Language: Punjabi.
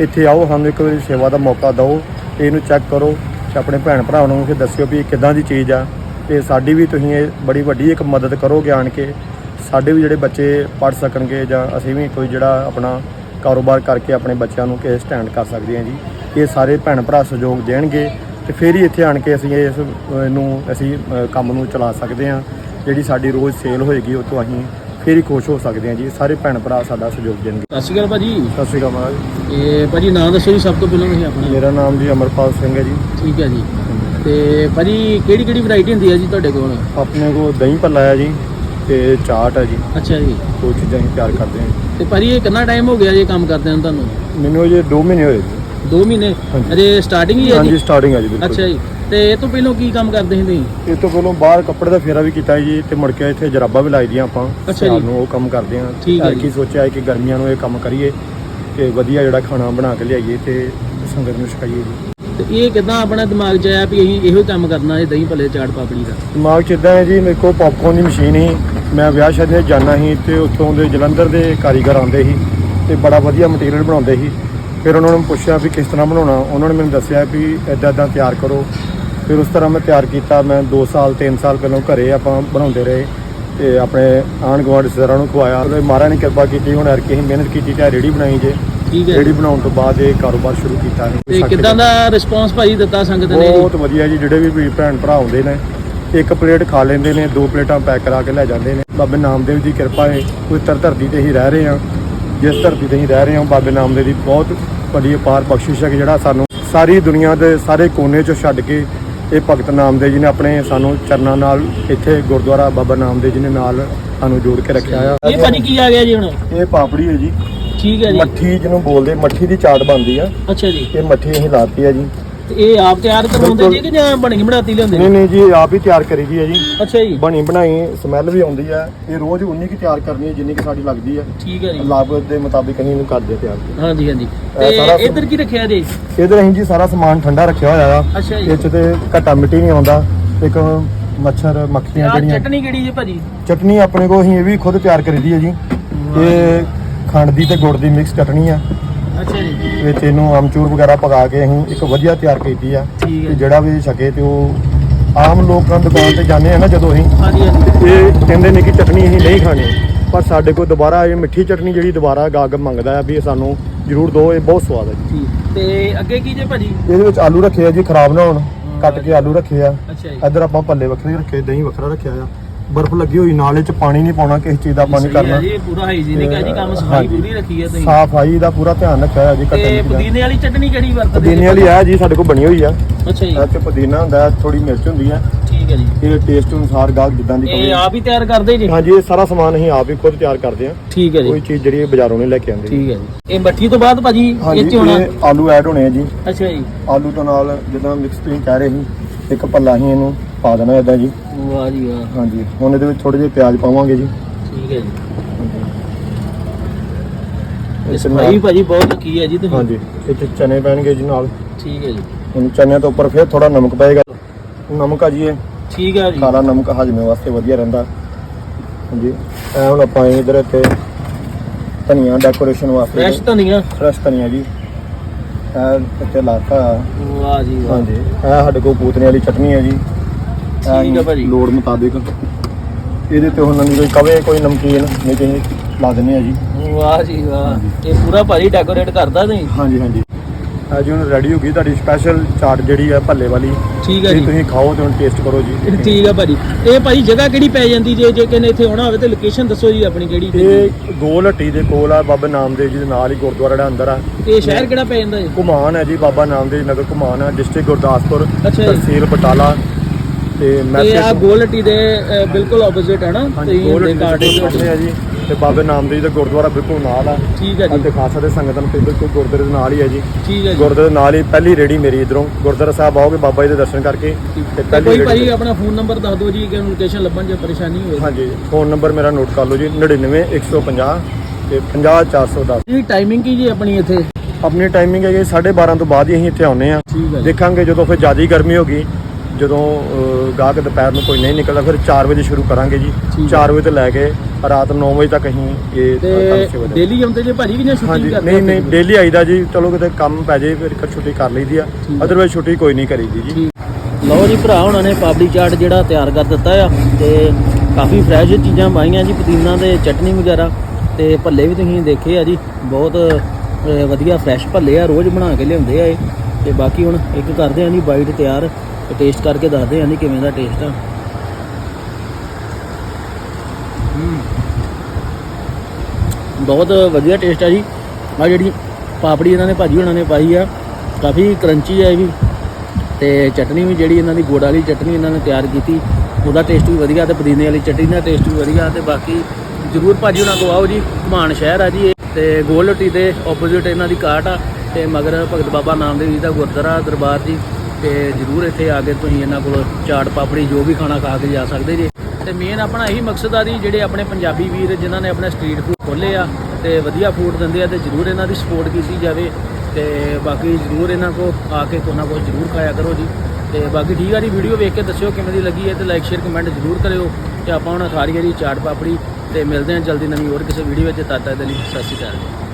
ਇੱਥੇ ਆਓ ਸਾਨੂੰ ਇੱਕ ਵਾਰੀ ਸੇਵਾ ਦਾ ਮੌਕਾ ਦਿਓ ਤੇ ਇਹਨੂੰ ਚੈੱਕ ਕਰੋ ਤੇ ਆਪਣੇ ਭੈਣ ਭਰਾਵਾਂ ਨੂੰ ਕਿ ਦੱਸਿਓ ਵੀ ਇਹ ਕਿੱਦਾਂ ਦੀ ਚੀਜ਼ ਆ। ਤੇ ਸਾਡੀ ਵੀ ਤੁਸੀਂ ਇਹ ਬੜੀ ਵੱਡੀ ਇੱਕ ਮਦਦ ਕਰੋਗੇ ਆਣ ਕੇ। ਸਾਡੇ ਵੀ ਜਿਹੜੇ ਬੱਚੇ ਪੜ ਸਕਣਗੇ ਜਾਂ ਅਸੀਂ ਵੀ ਕੋਈ ਜਿਹੜਾ ਆਪਣਾ ਕਾਰੋਬਾਰ ਕਰਕੇ ਆਪਣੇ ਬੱਚਿਆਂ ਨੂੰ ਕਿਸੇ ਸਟੈਂਡ ਕਰ ਸਕਦੇ ਹਾਂ ਜੀ। ਇਹ ਸਾਰੇ ਭੈਣ ਭਰਾ ਸਹਿਯੋਗ ਦੇਣਗੇ ਤੇ ਫਿਰ ਹੀ ਇੱਥੇ ਆਣ ਕੇ ਅਸੀਂ ਇਸ ਅਹ, ਨੂੰ ਅਸੀਂ ਕੰਮ ਨੂੰ ਚਲਾ ਸਕਦੇ ਹਾਂ। ਜਿਹੜੀ ਸਾਡੀ ਰੋਜ਼ ਸੇਲ ਹੋਏਗੀ ਉਹ ਤੋਂ ਅਸੀਂ ਫਿਰ ਹੀ ਖੁਸ਼ ਹੋ ਸਕਦੇ ਹਾਂ ਜੀ। ਸਾਰੇ ਭੈਣ ਭਰਾ ਸਾਡਾ ਸਹਿਯੋਗ ਦੇਣਗੇ। ਸਤਿ ਸ਼੍ਰੀ ਅਕਾਲ ਭਾਜੀ। ਸਤਿ ਸ਼੍ਰੀ ਅਕਾਲ ਮਹਾਰਾਜ। ਇਹ ਭਾਜੀ ਨਾਂ ਦੱਸੋ ਜੀ ਸਭ ਤੋਂ ਪਹਿਲਾਂ ਤੁਸੀਂ ਆਪਣਾ। ਮੇਰਾ ਨਾਮ ਜੀ ਅਮਰਪਾਲ ਸਿੰਘ ਹੈ ਜੀ। ਠੀਕ ਹੈ ਜੀ। ਤੇ ਭਾਜੀ ਕਿਹੜੀ ਕਿਹੜੀ ਵੈਰਾਈਟੀ ਹੁੰਦੀ ਹੈ ਜੀ ਤੁਹਾਡੇ ਕੋਲ? ਆਪਣੇ ਕੋਲ ਦਹੀਂ ਭੱਲਾ ਹੈ ਜੀ ਤੇ ਚਾਟ ਹੈ ਜੀ। ਅੱਛਾ ਜੀ। ਦੋ ਚੀਜ਼ਾਂ ਅਸੀਂ ਤਿਆਰ ਕਰਦੇ ਹਾਂ। ਤੇ ਭਾਜੀ ਇਹ ਕਿੰਨਾ ਟਾਈਮ ਹੋ ਗਿਆ ਜੀ ਕੰਮ ਕਰਦੇ ਨੂੰ ਤੁਹਾਨੂੰ? ਮੈਨੂੰ ਜੇ 2 ਮਹੀਨੇ ਹੋਏ। ਜੀ 2 ਮਹੀਨੇ? ਹਾਂਜੀ। ਅਜੇ ਸਟਾਰਟਿੰਗ ਹੀ ਹੈ ਹਾਂਜੀ ਜੀ ਸਟਾਰਟਿੰਗ ਹੈ ਜੀ ਬਿਲਕੁਲ। ਅੱਛਾ ਜੀ। ਤੇ ਇਹ ਤੋਂ ਪਹਿਲਾਂ ਕੀ ਕੰਮ ਕਰਦੇ ਸੀ ਤੁਸੀਂ? ਇਹ ਤੋਂ ਪਹਿਲਾਂ ਬਾਹਰ ਕੱਪੜੇ ਦਾ ਫੇਰਾ ਵੀ ਕੀਤਾ ਜੀ ਤੇ ਮੁੜ ਕੇ ਇੱਥੇ ਜਰਾਬਾਂ ਵੀ ਲਾਈ ਦੀਆਂ ਆਪਾਂ। ਅੱਛਾ ਸਿਆਲ ਜੀ। ਨੂੰ ਉਹ ਕੰਮ ਕਰਦੇ ਹਾਂ। ਠੀਕ ਹੈ ਜੀ। ਕੀ ਸੋਚਿਆ ਹੈ ਕਿ ਗਰਮੀਆਂ ਨੂੰ ਇਹ ਕੰਮ ਕਰੀਏ ਤੇ ਵਧੀਆ ਜਿਹੜਾ ਖਾਣਾ ਬਣਾ ਕੇ ਲਿਆਈਏ ਤੇ ਸੰਗਤ ਨੂੰ ਛਕਾਈਏ ਜੀ। ਤੇ ਇਹ ਕਿਦਾਂ ਆਪਣਾ ਦਿਮਾਗ 'ਚ ਆਇਆ ਵੀ ਅਸੀਂ ਇਹੋ ਕੰਮ ਕਰਨਾ ਹੈ ਦਹੀਂ ਭੱਲੇ ਚਾਟ ਪਾਪੜੀ ਦਾ? ਦਿਮਾਗ 'ਚ ਇਦਾਂ ਹੈ ਜੀ ਮੇਰੇ ਕੋਲ ਪੌਪਕੌਰਨ ਦੀ ਮਸ਼ੀਨ ਸੀ। ਮੈਂ ਵਿਆਹ ਸ਼ਾਦੀਆਂ 'ਚ ਜਾਣਾ ਸੀ ਤੇ ਉੱਥੋਂ ਦੇ ਜਲੰਧਰ ਦੇ ਕਾਰੀਗਰ ਆਉਂਦੇ ਸੀ ਤੇ ਬੜਾ ਵਧੀਆ ਮਟੀਰੀਅਲ ਬਣਾਉਂਦੇ ਸੀ। ਫਿਰ ਉਹਨਾਂ ਨੂੰ ਪੁੱਛਿਆ ਵੀ ਕਿਸ ਤਰ੍ਹਾਂ ਬਣਾਉਣਾ। ਉਹਨਾਂ ਨੇ ਮੈਨੂੰ ਦੱਸਿਆ ਵੀ ਇਦਾਂ ਇਦਾਂ ਤਿਆਰ ਕਰੋ। ਫਿਰ ਉਸ ਤਰ੍ਹਾਂ ਮੈਂ ਤਿਆਰ ਕੀਤਾ ਮੈਂ 2 ਸਾਲ 3 ਸਾਲ ਪਹਿਲਾਂ ਘਰੇ ਆਪਾਂ ਬਣਾਉਂਦੇ ਰਹੇ ਤੇ ਆਪਣੇ ਆਂਢ ਗੁਆਂਢ ਰਿਸ਼ਤੇਦਾਰਾਂ ਨੂੰ ਖਵਾਇਆ। ਤੇ ਮਹਾਰਾਜ ਨੇ ਕਿਰਪਾ ਕੀਤੀ ਹੁਣ ਹਰ ਕਿਸੇ ਮਿਹਨਤ ਕੀਤੀ ਤੇ ਰੇੜੀ ਬਣਾਈ ਜੇ। ਠੀਕ ਹੈ ਰੇੜੀ ਬਣਾਉਣ ਤੋਂ ਬਾਅਦ ਇਹ ਕਾਰੋਬਾਰ ਸ਼ੁਰੂ ਕੀਤਾ ਤੇ ਨਹੀਂ ਕਿਦਾਂ ਦਾ ਰਿਸਪੌਂਸ ਭਾਜੀ ਦਿੱਤਾ ਸੰਗਤ ਨੇ ਬਹੁਤ ਵਧੀਆ ਜੀ ਜਿਹੜੇ ਵੀ ਵੀਰ ਭੈਣ ਭਰਾ ਆਉਂਦੇ ਨੇ ਇੱਕ ਪਲੇਟ ਖਾ ਲੈਂਦੇ ਨੇ ਦੋ ਪਲੇਟਾਂ ਪੈਕ ਕਰਾ ਕੇ ਲੈ ਜਾਂਦੇ ਨੇ। ਬਾਬੇ ਨਾਮਦੇਵ ਦੀ ਕਿਰਪਾ ਹੈ ਕੋਈ ਤਰ ਧਰਤੀ ਤੇ ਹੀ ਰਹਿ ਰਹੇ ਹਾਂ। ਜਿਸ ਧਰਤੀ ਤੇ ਹੀ ਰਹਿ ਰਹੇ ਹਾਂ ਬਾਬੇ ਨਾਮਦੇਵ ਦੀ ਬਹੁਤ ਵੱਡੀ ਅਪਾਰ ਬਖਸ਼ਿਸ਼ ਹੈ ਕਿ ਜਿਹੜਾ ਸਾਨੂੰ ਸਾਰੀ ਦੁਨੀਆ ਦੇ ਸਾਰੇ ਕੋਨੇ 'ਚੋਂ ਛੱਡ ਕੇ ਇਹ ਭਗਤ ਨਾਮਦੇਵ ਜੀ ਨੇ ਆਪਣੇ ਸਾਨੂੰ ਚਰਨਾਂ ਨਾਲ ਇੱਥੇ ਗੁਰਦੁਆਰਾ ਬਾਬਾ ਨਾਮਦੇਵ ਜੀ ਨੇ ਨਾਲ ਸਾਨੂੰ ਜੋੜ ਕੇ ਰੱਖਿਆ ਆ। ਇਹ ਭਾਜੀ ਕੀ ਆ ਗਿਆ ਜੀ ਹੁਣ? ਇਹ ਪਾਪੜੀ ਹੈ ਜੀ। ਠੀਕ ਹੈ ਜੀ। ਮੱਠੀ ਜਿਹਨੂੰ ਬੋਲਦੇ ਮੱਠੀ ਦੀ ਚਾਟ ਬਣਦੀ ਆ। ਅੱਛਾ ਜੀ। ਇਹ ਮੱਠੀ ਅਸੀਂ ਲਾਤੀ ਆ ਜੀ। ਤੇ ਇਹ ਆਪ ਤਿਆਰ ਕਰਵਾਉਂਦੇ ਜੀ ਕਿ ਜਾਂ ਬਣੀ ਬਣਾਤੀ ਲਿਆਉਂਦੇ ਨਹੀਂ ਨੇ ਨਹੀਂ ਜੀ ਇਹ ਆਪ ਹੀ ਤਿਆਰ ਕਰੀ ਦੀ ਹੈ ਜੀ। ਅੱਛਾ ਜੀ। ਬਣੀ ਬਣਾਈ ਸਮੈਲ ਵੀ ਆਉਂਦੀ ਹੈ। ਇਹ ਰੋਜ਼ ਉਨੀ ਕੀ ਤਿਆਰ ਕਰਨੀ ਹੈ ਜਿੰਨੀ ਕਿ ਸਾਡੀ ਲੱਗਦੀ ਹੈ। ਠੀਕ ਹੈ ਜੀ। ਲਾਭ ਦੇ ਮੁਤਾਬਿਕ ਅਸੀਂ ਇਹਨੂੰ ਕਰਦੇ ਤਿਆਰ। ਹਾਂਜੀ ਹਾਂਜੀ। ਇਹ ਸਾਰਾ ਤੇ ਇੱਧਰ ਕੀ ਰੱਖਿਆ ਜੀ? ਇਹਦੇ ਅਸੀਂ ਜੀ ਸਾਰਾ ਸਮਾਨ ਠੰਡਾ ਰੱਖਿਆ ਹੋਇਆ ਆ। ਅੱਛਾ ਜੀ। ਇਹ 'ਚ ਤੇ ਘੱਟਾ ਮਿੱਟੀ ਨਹੀਂ ਆਉਂਦਾ। ਇੱਕ ਮੱਛਰ ਮੱਖੀਆਂ ਜਿਹੜੀਆਂ ਚਟਨੀ ਕਿਹੜੀ ਜੀ ਭਾਜੀ? ਚਟਨੀ ਆਪਣੇ ਕੋਲ ਅਸੀਂ ਇਹ ਵੀ ਖੁਦ ਤਿਆਰ ਕਰੀਦੀ ਹੈ ਜੀ। ਇਹ ਖੰਡ ਦੀ ਤੇ ਗੁੜ ਦੀ ਮਿਕਸ ਚਟਨੀ ਆ। ਅੱਛਾ ਜੀ। ਵਿੱਚ ਇਹਨੂੰ ਆਮਚੂਰ ਵਗੈਰਾ ਪਕਾ ਕੇ ਅਸੀਂ ਇੱਕ ਵਧੀਆ ਤਿਆਰ ਕੀਤੀ ਆ। ਠੀਕ ਹੈ। ਕਿ ਜਿਹੜਾ ਵੀ ਛਕੇ ਤੇ ਉਹ ਆਮ ਲੋਕਾਂ ਦੁਕਾਨ ਤੇ ਜਾਂਦੇ ਆ ਨਾ ਜਦੋਂ ਅਸੀਂ। ਹਾਂਜੀ ਹਾਂਜੀ। ਇਹ ਕਹਿੰਦੇ ਨੇ ਕਿ ਚਟਨੀ ਅਸੀਂ ਨਹੀਂ ਖਾਣੀ। ਪਰ ਸਾਡੇ ਕੋਲ ਦੁਬਾਰਾ ਇਹ ਮਿੱਠੀ ਚਟਨੀ ਜਿਹੜੀ ਦੁਬਾਰਾ ਗਾਗ ਮੰਗਦਾ ਹੈ ਵੀ ਇਹ ਸਾਨੂੰ ਜ਼ਰੂਰ ਦਿਓ ਇਹ ਬਹੁਤ ਸਵਾਦ ਹੈ ਜੀ। ਠੀਕ। ਤੇ ਅੱਗੇ ਕੀ ਜੇ ਭਾਜੀ? ਇਹਦੇ ਵਿੱਚ ਆਲੂ ਰੱਖੇ ਆ ਜੀ ਖਰਾਬ ਨਾ ਹੋਣ। ਕੱਟ ਕੇ ਆਲੂ ਰੱਖੇ ਆ। ਅੱਛਾ ਜੀ। ਇੱਧਰ ਆਪਾਂ ਭੱਲੇ ਵੱਖਰੇ ਰੱਖੇ ਦਹੀਂ ਵੱਖਰਾ ਰੱਖਿਆ ਆ। ਬਰਫ਼ ਲੱਗੀ ਹੋਈ ਨਾਲ ਇਹ ਚ ਪਾਣੀ ਨਹੀਂ ਪਾਉਣਾ ਕਿਸੇ ਚੀਜ਼ ਦਾ ਹੈ ਕਰਨਾ। ਜੀ ਪੂਰਾ ਹਾਈਜੀਨਿਕ ਹੈ ਜੀ ਕੰਮ ਸਫ਼ਾਈ ਹਾਂਜੀ। ਪੂਰੀ ਰੱਖੀ ਹੈ ਤੁਸੀਂ। ਸਾਫਾਈ ਦਾ ਪੂਰਾ ਧਿਆਨ ਰੱਖਿਆ ਹੈ ਜੀ ਕੱਟਣ ਤੇ ਦੀ। ਪੁਦੀਨੇ ਵਾਲੀ ਚਟਨੀ ਕਿਹੜੀ ਵਰਤਦੇ ਪੁਦੀਨੇ ਵਾਲੀ ਆ ਜੀ ਸਾਡੇ ਕੋਲ ਬਣੀ ਹੋਈ ਆ। ਅੱਛਾ ਜੀ। ਇਹ ਚ ਪੁਦੀਨਾ ਹੁੰਦਾ ਥੋੜੀ ਮਿਰਚ ਹੁੰਦੀ ਆ। ਠੀਕ ਹੈ ਜੀ। ਇਹ ਟੇਸਟ ਅਨੁਸਾਰ ਗਾਹਕ ਜਿੱਦਾਂ ਦੀ ਇਹ ਕਹੇ। ਆਪ ਹੀ ਤਿਆਰ ਕਰਦੇ ਜੀ? ਹਾਂਜੀ ਇਹ ਸਾਰਾ ਸਮਾਨ ਅਸੀਂ ਆਪ ਹੀ ਖੁਦ ਤਿਆਰ ਕਰਦੇ ਆ। ਠੀਕ ਹੈ ਕੋਈ ਜੀ ਚੀਜ਼ ਜਿਹੜੀ ਇਹ ਬਾਜ਼ਾਰੋਂ ਨਹੀਂ ਲੈ ਕੇ ਆਉਂਦੇ। ਠੀਕ ਹੈ ਜੀ। ਇਹ ਮੱਠੀ ਤੋਂ ਬਾਅਦ ਭਾਜੀ ਇਹ ਚ ਹੋਣਾ ਇਹ ਆਲੂ ਐਡ ਹੋਣੇ ਆ ਜੀ। ਅੱਛਾ ਜੀ। ਆਲੂ ਤੋਂ ਨਾਲ ਜਿੱਦਾਂ ਮਿਕਸ ਤੁਸੀਂ ਕਹਿ ਰਹੇ ਸੀ ਇੱਕ ਪੱਲਾ ਹੀ ਇਹਨੂੰ। ਪਾ ਦੇਣਾ ਇਦਾਂ ਜੀ। ਵਾਹ ਜੀ ਵਾਹ। ਹਾਂਜੀ ਹੁਣ ਇਹਦੇ ਵਿੱਚ ਥੋੜੇ ਜਿਹੇ ਪਿਆਜ਼ ਪਾਵਾਂਗੇ ਜੀ। ਠੀਕ ਹੈ ਜੀ। ਇਹ ਇਸ ਸਫ਼ਾਈ ਨਾਲ- ਭਾਜੀ ਬਹੁਤ ਰੱਖੀ ਹੈ ਜੀ ਤੁਸੀਂ। ਹਾਂਜੀ ਇਹ 'ਚ ਚਨੇ ਪੈਣਗੇ ਜੀ ਨਾਲ। ਠੀਕ ਹੈ ਜੀ। ਹੁਣ ਚਨਿਆਂ ਤੋਂ ਉੱਪਰ ਫਿਰ ਥੋੜਾ ਨਮਕ ਪਏਗਾ। ਨਮਕ ਆ ਜੀ ਇਹ। ਠੀਕ ਹੈ ਜੀ। ਕਾਲਾ ਨਮਕ ਹਜਮੇ ਵਾਸਤੇ ਵਧੀਆ ਰਹਿੰਦਾ। ਹਾਂਜੀ ਇਹ ਹੁਣ ਆਪਾਂ ਇਧਰ ਇੱਥੇ ਧਨੀਆ ਡੈਕੋਰੇਸ਼ਨ ਵਾਸਤੇ ਫਰੈਸ਼ ਧਨੀਆ? ਫਰੈਸ਼ ਧਨੀਆ ਜੀ। ਇਹ ਇੱਥੇ ਲਾਤਾ। ਵਾਹ ਜੀ ਵਾਹ। ਹਾਂਜੀ ਇਹ ਸਾਡੇ ਕੋਲ ਪੂਤਨੇ ਵਾਲੀ ਚਟਨੀ ਹੈ ਜੀ। ਠੀਕ ਹੈ ਭਾਜੀ। ਲੋੜ ਮੁਤਾਬਿਕ। ਇਹਦੇ ਤੇ ਹੁਣ ਨਹੀਂ ਕੋਈ ਕਵੇ ਕੋਈ ਨਮਕੀਨ ਨਹੀਂ ਤੇ ਲਾ ਦਿੰਨੇ ਆ ਜੀ। ਵਾਹ ਜੀ ਵਾਹ। ਇਹ ਪੂਰਾ ਭਾਜੀ ਡੈਕੋਰੇਟ ਕਰਦਾ ਤੁਸੀਂ? ਹਾਂਜੀ ਹਾਂਜੀ। ਅੱਜ ਹੁਣ ਰੈਡੀ ਹੋ ਗਈ ਤੁਹਾਡੀ ਸਪੈਸ਼ਲ ਚਾਟ ਜਿਹੜੀ ਹੈ ਭੱਲੇ ਵਾਲੀ। ਠੀਕ ਹੈ ਜੇ ਜੀ। ਤੁਸੀਂ ਖਾਓ ਤੇ ਹੁਣ ਟੇਸਟ ਕਰੋ ਜੀ। ਠੀਕ ਹੈ ਭਾਜੀ। ਇਹ ਭਾਜੀ ਜਗ੍ਹਾ ਕਿਹੜੀ ਪੈ ਜਾਂਦੀ ਜੇ ਜੇ ਕਿਨੇ ਇੱਥੇ ਆਉਣਾ ਹੋਵੇ ਤੇ ਲੋਕੇਸ਼ਨ ਦੱਸੋ ਜੀ ਆਪਣੀ ਕਿਹੜੀ ਇਹ ਗੋਲ ਹੱਟੀ ਦੇ ਕੋਲ ਆ ਬਾਬਾ ਨਾਮਦੇਵ ਜੀ ਦੇ ਨਾਲ ਹੀ ਗੁਰਦੁਆਰਾ ਜਿਹੜਾ ਅੰਦਰ ਆ। ਇਹ ਸ਼ਹਿਰ ਕਿਹੜਾ ਪੈ ਜਾਂਦਾ ਜੀ? ਘੁਮਾਨ ਹੈ ਜੀ ਬਾਬਾ ਨਾਮਦੇਵ ਨਗਰ ਘੁਮਾਨ ਆ ਡਿਸਟ੍ਰਿਕਟ ਗੁਰਦਾਸਪੁਰ ਅੱਛਾ ਜੀ। ਤਹਿਸੀਲ ਬਟਾਲਾ ਤੇ ਇਹ ਆ ਮੈਸੇਜ ਗੋਲਟੀ ਦੇ ਅ, ਬਿਲਕੁਲ ਆਪੋਜ਼ਿਟ ਹੈ ਨਾ? ਗੋਲ ਦੇ ਕੋਲ ਆ ਜੀ। ਤੇ ਬਾਬਾ ਨਾਮਦੇਵ ਜੀ ਦਾ ਗੁਰਦੁਆਰਾ ਬਿਲਕੁਲ ਨਾਲ ਆ। ਠੀਕ ਹੈ ਜੀ। ਅਤੇ ਖਾਸਾ ਦੇ ਸੰਗਤਾਂ ਨੂੰ ਬਿਲਕੁਲ ਗੁਰਦੁਆਰੇ ਦੇ ਨਾਲ ਹੀ ਹੈ ਜੀ। ਠੀਕ ਹੈ ਜੀ। ਗੁਰਦੁਆਰੇ ਦੇ ਨਾਲ ਹੀ ਪਹਿਲੀ ਰੇੜੀ ਮੇਰੀ ਇਧਰੋਂ। ਗੁਰਦੁਆਰਾ ਸਾਹਿਬ ਆਓਗੇ ਬਾਬਾ ਜੀ ਦੇ ਦਰਸ਼ਨ ਕਰਕੇ ਤੇ ਤੇ ਕੋਈ ਰੇੜੀ ਆਪਣਾ ਫੋਨ ਨੰਬਰ ਦੱਸ ਦਿਓ ਜੀ ਕਿ ਲੋਕੇਸ਼ਨ ਲੱਭਣ 'ਚ ਪਰੇਸ਼ਾਨੀ ਹੋਵੇ। ਹਾਂਜੀ ਫੋਨ ਨੰਬਰ ਮੇਰਾ ਨੋਟ ਕਰ ਲਓ ਜੀ 99 150 ਤੇ 50410 ਜੀ ਟਾਈਮਿੰਗ ਕੀ ਜੀ ਆਪਣੀ ਇੱਥੇ? ਆਪਣੀ ਟਾਈਮਿੰਗ ਹੈ 12:30 ਤੋਂ ਬਾਅਦ ਹੀ ਅਸੀਂ ਇੱਥੇ ਆਉਨੇ ਆ ਠੀਕ ਹੈ ਜੀ। ਦੇਖਾਂਗੇ ਜਦੋਂ ਫਿਰ ਜ਼ਿਆਦਾ ਗਰਮੀ ਹੋ ਗਈ ਜਦੋਂ ਗਾਹਕ ਦੁਪਹਿਰ ਨੂੰ ਕੋਈ ਨਹੀਂ ਨਿਕਲਦਾ ਫਿਰ 4 ਵਜੇ ਸ਼ੁਰੂ ਕਰਾਂਗੇ ਜੀ। ਠੀਕ ਹੈ। 4 ਵਜੇ ਤੋਂ ਲੈ ਕੇ ਰਾਤ 9 ਵਜੇ ਤੱਕ ਅਸੀਂ ਇਹ ਦੇ ਡੇਲੀ ਆਉਂਦੇ ਜੇ ਭਾਜੀ ਕਿ ਜਾਂ ਛੁੱਟੀ ਕਰਦੇ ਨਹੀਂ ਨਹੀਂ ਡੇਲੀ ਆਈਦਾ ਜੀ। ਚਲੋ ਕਿਤੇ ਕੰਮ ਪੈ ਜੇ ਫਿਰ ਛੁੱਟੀ ਕਰ ਲਈਦੀ ਆ। ਅਦਰਵਾਈਜ਼ ਛੁੱਟੀ ਕੋਈ ਨਹੀਂ ਕਰੀਦੀ ਜੀ। ਲਓ ਜੀ ਭਰਾ ਉਹਨਾਂ ਨੇ ਪਾਪੜੀ ਚਾਟ ਜਿਹੜਾ ਤਿਆਰ ਕਰ ਦਿੱਤਾ ਆ ਤੇ ਕਾਫੀ ਫਰੈਸ਼ ਚੀਜ਼ਾਂ ਪਾਈਆਂ ਜੀ ਪੁਦੀਨਾ ਤੇ ਚਟਨੀ ਵਗੈਰਾ। ਤੇ ਭੱਲੇ ਵੀ ਤੁਸੀਂ ਦੇਖੇ ਆ ਜੀ ਬਹੁਤ ਵਧੀਆ ਫਰੈਸ਼ ਭੱਲੇ ਆ ਰੋਜ਼ ਬਣਾ ਕੇ ਲਿਆਉਂਦੇ ਆ ਇਹ। ਤੇ ਬਾਕੀ ਹੁਣ ਇੱਕ ਕਰਦੇ ਆ ਜੀ ਬਾਈਟ ਤਿਆਰ। ਤੇ ਟੇਸਟ ਕਰਕੇ ਦੱਸਦੇ ਆ ਜੀ ਕਿਵੇਂ ਦਾ ਟੇਸਟ ਆ। ਬਹੁਤ ਵਧੀਆ ਟੇਸਟ ਆ ਜੀ। ਆ ਜਿਹੜੀ ਪਾਪੜੀ ਇਹਨਾਂ ਨੇ ਭਾਜੀ ਉਹਨਾਂ ਨੇ ਪਾਈ ਆ, ਕਾਫੀ ਕਰੰਚੀ ਆ ਇਹ ਵੀ। ਤੇ ਚਟਨੀ ਵੀ ਜਿਹੜੀ ਇਹਨਾਂ ਦੀ ਗੁੜ ਵਾਲੀ ਚਟਨੀ ਇਹਨਾਂ ਨੇ ਤਿਆਰ ਕੀਤੀ, ਉਹਦਾ ਟੇਸਟ ਵੀ ਵਧੀਆ ਤੇ ਪੁਦੀਨੇ ਵਾਲੀ ਚਟਨੀ ਦਾ ਟੇਸਟ ਵੀ ਵਧੀਆ ਤੇ ਬਾਕੀ ਜਰੂਰ ਭਾਜੀ ਉਹਨਾਂ ਕੋ ਆਓ ਜੀ ਘਮਾਨ ਸ਼ਹਿਰ ਆ ਜੀ ਇਹ। ਤੇ ਗੋਲ ਹੱਟੀ ਦੇ ਆਪੋਜ਼ਿਟ ਇਹਨਾਂ ਦੀ ਕਾਟ ਆ, ਤੇ ਮਗਰ ਭਗਤ ਬਾਬਾ ਨਾਮਦੇਵ ਜੀ ਦਾ ਗੁਰਦੁਆਰਾ ਦਰਬਾਰ ਜੀ। ਤੇ ਜਰੂਰ ਇੱਥੇ ਆ ਕੇ ਤੁਸੀਂ ਇਹਨਾਂ ਕੋਲ ਚਾਟ ਪਾਪੜੀ ਜੋ ਵੀ ਖਾਣਾ ਖਾ ਕੇ ਜਾ ਸਕਦੇ ਜੀ। ਤੇ ਮੇਨ ਆਪਣਾ ਇਹੀ ਮਕਸਦ ਆ ਜੀ, ਜਿਹੜੇ ਆਪਣੇ ਪੰਜਾਬੀ ਵੀਰ ਜਿਨ੍ਹਾਂ ਨੇ ਆਪਣਾ ਸਟਰੀਟ ਫੂਡ ਖੋਲੇ ਆ ਤੇ ਵਧੀਆ ਫੂਡ ਦਿੰਦੇ ਆ ਤੇ ਜਰੂਰ ਇਹਨਾਂ ਦੀ ਸਪੋਰਟ ਕੀਤੀ ਜਾਵੇ ਤੇ ਬਾਕੀ ਜਰੂਰ ਇਹਨਾਂ ਕੋ ਆ ਕੇ ਕੋਈ ਨਾ ਕੁਛ ਜਰੂਰ ਖਾਇਆ ਕਰੋ ਜੀ। ਤੇ ਬਾਕੀ ਠੀਕ ਆ ਜੀ ਵੀਡੀਓ ਵੇਖ ਕੇ ਦੱਸਿਓ ਕਿਵੇਂ ਦੀ ਲੱਗੀ ਹੈ ਤੇ ਲਾਈਕ ਸ਼ੇਅਰ ਕਮੈਂਟ ਜਰੂਰ ਕਰਿਓ ਤੇ ਆਪਾਂ ਹੁਣ ਸਾਰੀ ਜਿਹੜੀ ਚਾਟ ਪਾਪੜੀ ਤੇ ਮਿਲਦੇ ਹਾਂ ਜਲਦੀ ਨਵੀਂ ਹੋਰ ਕਿਸੇ ਵੀਡੀਓ ਵਿੱਚ, ਤਦ ਤੱਕ ਦੇ ਲਈ ਸਤਿ ਸ਼੍ਰੀ ਅਕਾਲ ਜੀ।